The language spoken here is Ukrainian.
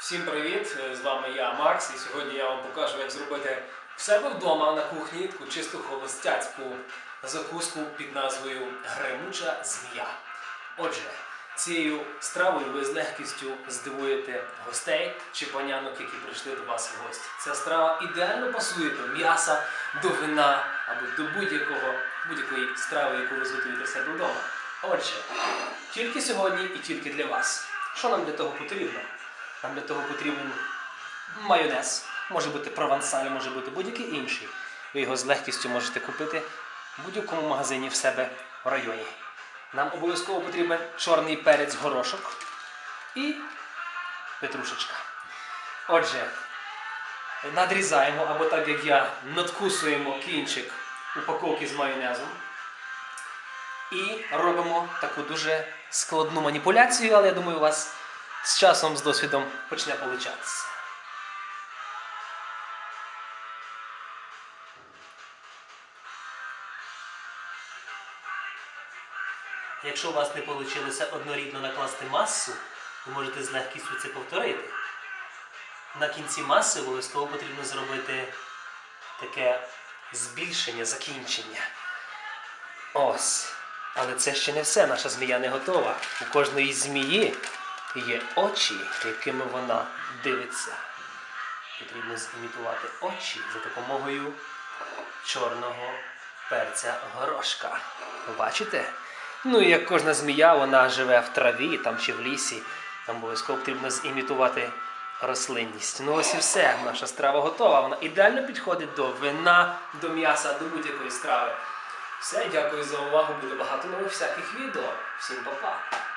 Всім привіт! З вами я Макс, і сьогодні я вам покажу, як зробити в себе вдома на кухні таку чисту холостяцьку закуску під назвою Гремуча змія. Отже, цією стравою ви з легкістю здивуєте гостей чи панянок, які прийшли до вас в гості. Ця страва ідеально пасує до м'яса, до вина або до будь-якого будь-якої страви, яку ви зготуєте в себе вдома. Отже, тільки сьогодні і тільки для вас. Що нам для того потрібно? Нам для того потрібен майонез, може бути провансаль, може бути будь-який інший. Ви його з легкістю можете купити в будь-якому магазині в себе в районі. Нам обов'язково потрібен чорний перець горошок і петрушечка. Отже, надрізаємо, або так як я, надкусуємо кінчик упаковки з майонезом. І робимо таку дуже складну маніпуляцію, але я думаю, у вас з часом, з досвідом почне получатися. Якщо у вас не вийшло однорідно накласти масу, ви можете з легкістю це повторити. На кінці маси обов'язково потрібно зробити таке збільшення, закінчення. Ось. Але це ще не все, наша змія не готова. У кожної змії є очі, якими вона дивиться. Потрібно зімітувати очі за допомогою чорного перця горошка. Бачите? Ну і як кожна змія, вона живе в траві там чи в лісі. Там обов'язково потрібно зімітувати рослинність. Ну ось і все. Наша страва готова. Вона ідеально підходить до вина, до м'яса, до будь-якої страви. Все, дякую за увагу. Буде багато нових всяких відео. Всім па-па!